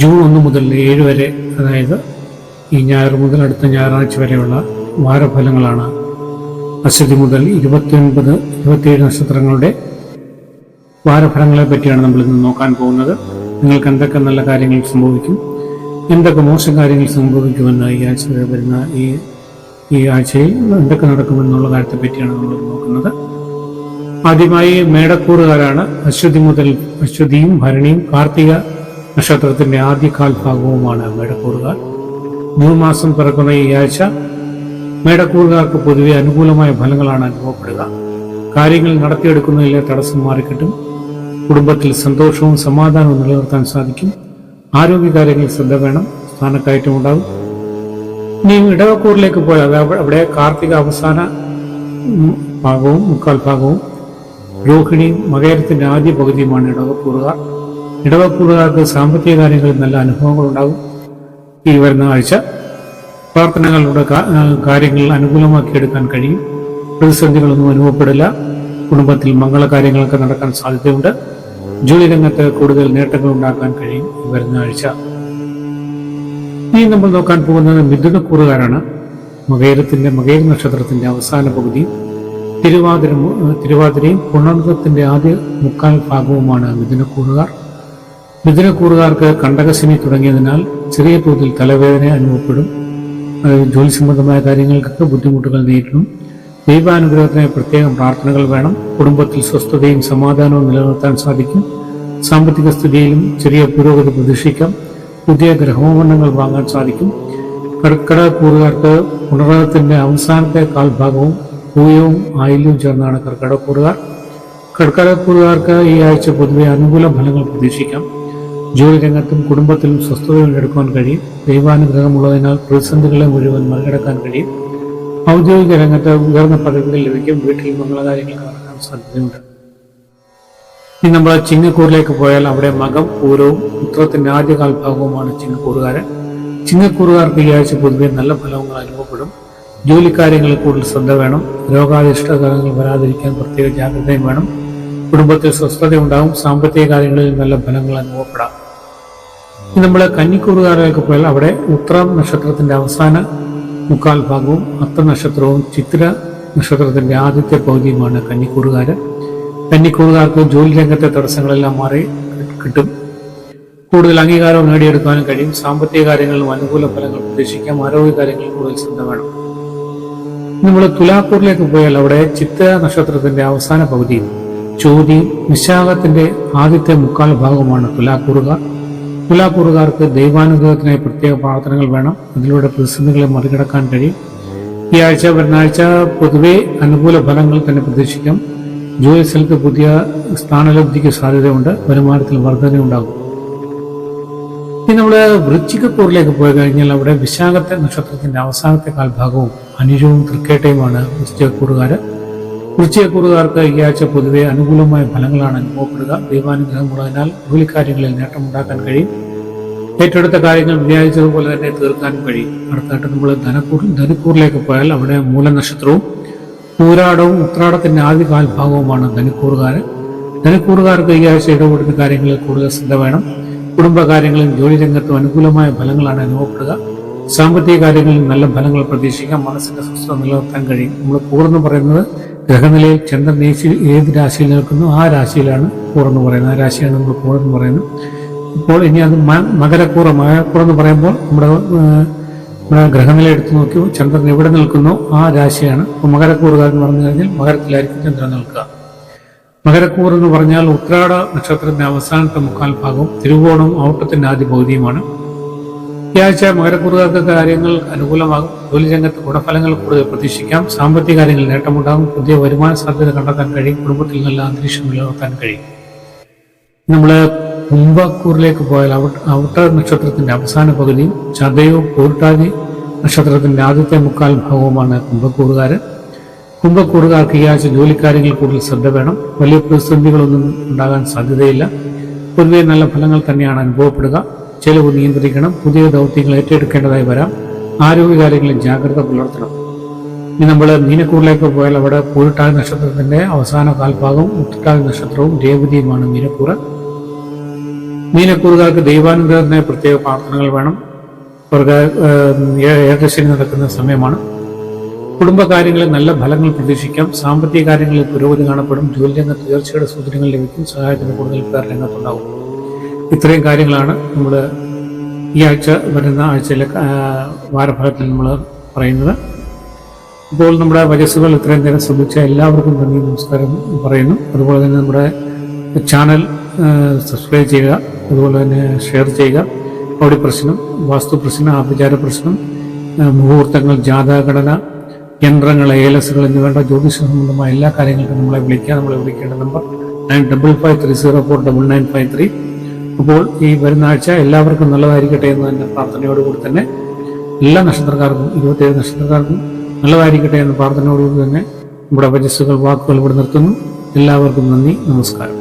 June ഒന്ന് മുതൽ ഏഴ് വരെ അതായത് ഈ ഞായർ മുതൽ അടുത്ത ഞായറാഴ്ച വരെയുള്ള വാരഫലങ്ങളാണ് അശ്വതി മുതൽ ഇരുപത്തിയൊൻപത് ഇരുപത്തിയേഴ് നക്ഷത്രങ്ങളുടെ വാരഫലങ്ങളെ പറ്റിയാണ് നമ്മൾ ഇന്ന് നോക്കാൻ പോകുന്നത്. നിങ്ങൾക്ക് എന്തൊക്കെ നല്ല കാര്യങ്ങൾ സംഭവിക്കും എന്തൊക്കെ മോശം കാര്യങ്ങൾ സംഭവിക്കുമെന്ന് ഈ ആഴ്ച വരുന്ന ഈ ഈ ആഴ്ചയിൽ എന്തൊക്കെ നടക്കുമെന്നുള്ള കാര്യത്തെ പറ്റിയാണ് നമ്മൾ നോക്കുന്നത്. ആദ്യമായി മേടക്കൂറുകാരാണ്. അശ്വതി മുതൽ അശ്വതിയും ഭരണിയും കാർത്തിക നക്ഷത്രത്തിന്റെ ആദ്യ കാൽഭാഗവുമാണ് മേടക്കൂറുകാർ. ജൂൺ മാസം പിറക്കുന്ന ഈ ആഴ്ച മേടക്കൂറുകാർക്ക് പൊതുവെ അനുകൂലമായ ഫലങ്ങളാണ് അനുഭവപ്പെടുക. കാര്യങ്ങൾ നടത്തിയെടുക്കുന്നതിലെ തടസ്സം മാറിക്കിട്ടും. കുടുംബത്തിൽ സന്തോഷവും സമാധാനവും നിലനിർത്താൻ സാധിക്കും. ആരോഗ്യകാര്യങ്ങളിൽ ശ്രദ്ധ വേണം. സ്ഥാനക്കയറ്റം ഉണ്ടാകും. ഇനി ഇടവക്കൂറിലേക്ക് പോയാൽ അവിടെ കാർത്തിക അവസാന ഭാഗവും മുക്കാൽ ഭാഗവും. രോഹിണിയും മകേരത്തിന്റെ ആദ്യ പകുതിയുമാണ് ഇടവക്കൂറുകാർ. ഇടവക്കൂറുകാർക്ക് സാമ്പത്തിക കാര്യങ്ങളിൽ നല്ല അനുഭവങ്ങൾ ഉണ്ടാകും ഈ വരുന്ന ആഴ്ച പ്രാർത്ഥനകളുടെ കാര്യങ്ങൾ അനുകൂലമാക്കിയെടുക്കാൻ കഴിയും. പ്രതിസന്ധികളൊന്നും അനുഭവപ്പെടില്ല. കുടുംബത്തിൽ മംഗളകാര്യങ്ങളൊക്കെ നടക്കാൻ സാധ്യതയുണ്ട്. ജോലി രംഗത്ത് കൂടുതൽ നേട്ടങ്ങൾ ഉണ്ടാക്കാൻ കഴിയും ഈ വരുന്ന ആഴ്ച. ഇനി നമ്മൾ നോക്കാൻ പോകുന്നത് മിഥുനക്കൂറുകാരാണ്. മകേരത്തിന്റെ മകേര നക്ഷത്രത്തിന്റെ അവസാന പകുതി. തിരുവാതിര തിരുവാതിരയും പുണർന്നത്തിന്റെ ആദ്യ മുക്കാൽ ഭാഗവുമാണ് മിഥുനക്കൂറുകാർ. മിഥുനക്കൂറുകാർക്ക് കണ്ടകശനി തുടങ്ങിയതിനാൽ ചെറിയ തോതിൽ തലവേദന അനുഭവപ്പെടും. ജോലി സംബന്ധമായ കാര്യങ്ങൾക്കൊക്കെ ബുദ്ധിമുട്ടുകൾ നേരിടും. ദൈവാനുഗ്രഹത്തിനായി പ്രത്യേകം പ്രാർത്ഥനകൾ വേണം. കുടുംബത്തിൽ സ്വസ്ഥതയും സമാധാനവും നിലനിർത്താൻ സാധിക്കും. സാമ്പത്തിക സ്ഥിതിയിലും ചെറിയ പുരോഗതി പ്രതീക്ഷിക്കാം. പുതിയ ഗ്രഹോപകരണങ്ങൾ വാങ്ങാൻ സാധിക്കും. കർക്കിടക കൂറുകാർക്ക് പുണർന്നത്തിന്റെ അവസാനത്തെ കാൽഭാഗവും പൂയവും ആയില്യവും ചേർന്നാണ് കർക്കിടക കൂറുകാർ ഈ ആഴ്ച പൊതുവെ അനുകൂല ഫലങ്ങൾ പ്രതീക്ഷിക്കാം. ജോലി രംഗത്തും കുടുംബത്തിലും സ്വസ്ഥത വീണ്ടെടുക്കുവാൻ കഴിയും. ദൈവാനുഗ്രഹമുള്ളതിനാൽ പ്രതിസന്ധികളെ മുഴുവൻ മറികടക്കാൻ കഴിയും. ഔദ്യോഗിക രംഗത്ത് ഉയർന്ന പദവികൾ ലഭിക്കും. വീട്ടിൽ മംഗളകാര്യങ്ങൾ നടക്കാൻ സാധ്യതയുണ്ട്. ഇനി നമ്മൾ ചിങ്ങക്കൂറിലേക്ക് പോയാൽ അവിടെ മകം പൂരവും ഉത്രത്തിന്റെ ആദ്യ കാൽഭാഗവുമാണ് ചിങ്ങക്കൂറുകാരൻ ചിങ്ങക്കൂറുകാർക്ക് ഈ ആഴ്ച പൊതുവെ നല്ല ഫലങ്ങൾ അനുഭവപ്പെടും. ജോലിക്കാര്യങ്ങളിൽ കൂടുതൽ ശ്രദ്ധ വേണം. രോഗാധിഷ്ഠ കാലങ്ങൾ വരാതിരിക്കാൻ പ്രത്യേക ജാഗ്രതയും വേണം. കുടുംബത്തിൽ സ്വസ്ഥത ഉണ്ടാവും സാമ്പത്തിക കാര്യങ്ങളിൽ നല്ല ഫലങ്ങൾ അനുഭവപ്പെടാം. നമ്മൾ കന്നിക്കൂറുകാരിലേക്ക് പോയാൽ അവിടെ ഉത്രം നക്ഷത്രത്തിന്റെ അവസാന മുക്കാൽ ഭാഗവും അത്ത നക്ഷത്രവും ചിത്ര നക്ഷത്രത്തിന്റെ ആദ്യത്തെ പകുതിയുമാണ് കന്നിക്കൂറുകാർ കന്നിക്കൂറുകാർക്ക് ജോലി രംഗത്തെ തടസ്സങ്ങളെല്ലാം മാറി കിട്ടും. കൂടുതൽ അംഗീകാരം നേടിയെടുക്കാനും കഴിയും. സാമ്പത്തിക കാര്യങ്ങളിലും അനുകൂല ഫലങ്ങൾ പ്രതീക്ഷിക്കാം. ആരോഗ്യ കാര്യങ്ങളിൽ കൂടുതൽ ശ്രദ്ധ വേണം. നമ്മൾ തുലാക്കൂറിലേക്ക് പോയാൽ അവിടെ ചിത്ര നക്ഷത്രത്തിന്റെ അവസാന പകുതിയും ചോദ്യം വിശാഖത്തിന്റെ ആദ്യത്തെ മുക്കാൽ ഭാഗമാണ് തുലാക്കൂറുകാർ തുലാക്കൂറുകാർക്ക് ദൈവാനുഗ്രഹത്തിനായി പ്രത്യേക പ്രാർത്ഥനകൾ വേണം. അതിലൂടെ പ്രതിസന്ധികളെ മറികടക്കാൻ കഴിയും. ഈ ആഴ്ച വരുന്നാഴ്ച പൊതുവെ അനുകൂല ഫലങ്ങൾ തന്നെ പ്രതീക്ഷിക്കാം. ജോലി സ്ഥലത്ത് പുതിയ സ്ഥാനലബ്ധിക്ക് സാധ്യതയുണ്ട്. വരുമാനത്തിൽ വർധനയുണ്ടാകും. ഇനി നമ്മൾ വൃശ്ചികക്കൂറിലേക്ക് പോയി കഴിഞ്ഞാൽ അവിടെ വിശാഖത്തെ നക്ഷത്രത്തിന്റെ അവസാനത്തെ കാൽഭാഗവും അനുജവും തൃക്കേട്ടയുമാണ് വൃശ്ചികക്കൂറുകാര്. വൃശ്ചികക്കൂറുകാർക്ക് ഈ ആഴ്ച പൊതുവെ അനുകൂലമായ ഫലങ്ങളാണ് അനുഭവപ്പെടുക. ദൈവാനുഗ്രഹമുള്ളതിനാൽ ജോലിക്കാര്യങ്ങളിൽ നേട്ടമുണ്ടാക്കാൻ കഴിയും. ഏറ്റെടുത്ത കാര്യങ്ങൾ വിചാരിച്ചതുപോലെ തന്നെ തീർക്കാനും കഴിയും. അടുത്തായിട്ട് നമ്മൾ ധനക്കൂർ ധനിക്കൂറിലേക്ക് പോയാൽ അവിടെ മൂലനക്ഷത്രവും പൂരാടവും ഉത്രാടത്തിന്റെ ആദ്യ കാൽഭാഗവുമാണ് ധനുക്കൂറുകാര് ധനിക്കൂറുകാർക്ക് ഈ ആഴ്ച ഇടപെടുന്ന കാര്യങ്ങളിൽ കൂടുതൽ ശ്രദ്ധ വേണം. കുടുംബകാര്യങ്ങളിൽ ജോലി രംഗത്തും അനുകൂലമായ ഫലങ്ങളാണ് അനുഭവപ്പെടുക. സാമ്പത്തിക കാര്യങ്ങളിൽ നല്ല ഫലങ്ങൾ പ്രതീക്ഷിക്കാം. മനസ്സിന്റെ സ്വസ്ഥത നിലനിർത്താൻ കഴിയും. നമ്മൾ കൂടുതൽ പറയുന്നത് ഗ്രഹനിലയിൽ ചന്ദ്രൻ ഏത് രാശിയിൽ നിൽക്കുന്നു? ആ രാശിയിലാണ് കൂറെന്ന് പറയുന്നത്. ആ രാശിയാണ് നമ്മൾ കൂറെന്ന് പറയുന്നത്. ഇപ്പോൾ ഇനി അത് മകരക്കൂറ മകരക്കൂറ എന്ന് പറയുമ്പോൾ നമ്മുടെ നമ്മുടെ ഗ്രഹനില എടുത്തു നോക്കിയോ ചന്ദ്രൻ എവിടെ നിൽക്കുന്നോ? ആ രാശിയാണ്. ഇപ്പോൾ മകരക്കൂറുകാർ എന്ന് പറഞ്ഞു കഴിഞ്ഞാൽ മകരത്തിലായിരിക്കും ചന്ദ്രൻ നിൽക്കുക. മകരക്കൂർ എന്ന് പറഞ്ഞാൽ ഉത്രാട നക്ഷത്രത്തിന്റെ അവസാനത്തെ മുക്കാൽ ഭാഗവും തിരുവോണം ഔട്ടത്തിന്റെ ആദ്യ പകുതിയുമാണ്. ഈ മകരക്കുറുകാർക്ക് കാര്യങ്ങൾ അനുകൂലമാകും. ജോലി രംഗത്ത് ഗുണഫലങ്ങൾ കൂടുതൽ പ്രതീക്ഷിക്കാം. സാമ്പത്തിക കാര്യങ്ങളിൽ നേട്ടമുണ്ടാകും. പുതിയ വരുമാന സാധ്യത കണ്ടെത്താൻ കഴിയും. കുടുംബത്തിൽ നല്ല അന്തരീക്ഷം നിലനിർത്താൻ കഴിയും. നമ്മൾ കുംഭക്കൂറിലേക്ക് പോയാൽ ഔട്ടർ നക്ഷത്രത്തിന്റെ അവസാന പകുതിയും ചതയവും പൂർട്ടാതി നക്ഷത്രത്തിന്റെ ആദ്യത്തെ മുക്കാൽ ഭാഗവുമാണ് കുംഭക്കൂറുകാർ കുംഭക്കൂറുകാർക്ക് ഈ ആഴ്ച ജോലിക്കാര്യങ്ങളിൽ കൂടുതൽ ശ്രദ്ധ വേണം. വലിയ പ്രതിസന്ധികളൊന്നും ഉണ്ടാകാൻ സാധ്യതയില്ല. പൊതുവെ നല്ല ഫലങ്ങൾ തന്നെയാണ് അനുഭവപ്പെടുക. ചെലവ് നിയന്ത്രിക്കണം. പുതിയ ദൗത്യങ്ങൾ ഏറ്റെടുക്കേണ്ടതായി വരാം. ആരോഗ്യകാര്യങ്ങളിൽ ജാഗ്രത പുലർത്തണം. ഇനി നമ്മൾ മീനക്കൂറിലേക്ക് പോയാൽ അവിടെ പൂരിട്ടാതി നക്ഷത്രത്തിന്റെ അവസാന കാൽഭാഗവും ഉത്രട്ടാതി നക്ഷത്രവും രേവതിയുമാണ് മീനക്കൂറ്. മീനക്കൂറുകാർക്ക് ദൈവാനുഗ്രഹത്തിന് പ്രത്യേക പ്രാർത്ഥനകൾ വേണം. അവർക്ക് ഏകശനി നടക്കുന്ന സമയമാണ്. കുടുംബകാര്യങ്ങളിൽ നല്ല ഫലങ്ങൾ പ്രതീക്ഷിക്കാം. സാമ്പത്തിക കാര്യങ്ങളിൽ പുരോഗതി കാണപ്പെടും. ജോലി രംഗത്ത് ഉയർച്ചയുടെ സൂചനകൾ ലഭിക്കും. സഹായത്തിന് കൂടുതൽ പേർ രംഗത്തുണ്ടാവും ഇത്രയും കാര്യങ്ങളാണ് നമ്മൾ ഈ ആഴ്ച വരുന്ന ആഴ്ചയിലെ വാരഭാഗത്തിൽ നമ്മൾ പറയുന്നത്. ഇപ്പോൾ നമ്മുടെ വയസ്സുകൾ ഇത്രയും നേരം ശ്രമിച്ച എല്ലാവർക്കും നന്ദി നമസ്കാരം പറയുന്നു. അതുപോലെ തന്നെ നമ്മുടെ ചാനൽ സബ്സ്ക്രൈബ് ചെയ്യുക അതുപോലെ തന്നെ ഷെയർ ചെയ്യുക. കോടി പ്രശ്നം വാസ്തു പ്രശ്നം ആഭിചാര പ്രശ്നം മുഹൂർത്തങ്ങൾ ജാഥാഘടന യന്ത്രങ്ങൾ ഏലസുകൾ എന്നിവയുടെ ജ്യോതിഷ സംബന്ധമായ എല്ലാ കാര്യങ്ങൾക്കും നമ്മളെ വിളിക്കുക. നമ്മളെ വിളിക്കേണ്ട number nine double five three zero four double nine five three. അപ്പോൾ ഈ വരുന്ന ആഴ്ച എല്ലാവർക്കും നല്ലതായിരിക്കട്ടെ എന്ന് തന്നെ പ്രാർത്ഥനയോടുകൂടി തന്നെ എല്ലാ നക്ഷത്രക്കാർക്കും ഇരുപത്തിയേഴ് നക്ഷത്രക്കാർക്കും നല്ലതായിരിക്കട്ടെ എന്ന പ്രാർത്ഥനയോടുകൂടി തന്നെ നമ്മുടെ വജസ്സുകൾ വാക്കുകൾ ഇവിടെ നിർത്തുന്നു. എല്ലാവർക്കും നന്ദി നമസ്കാരം.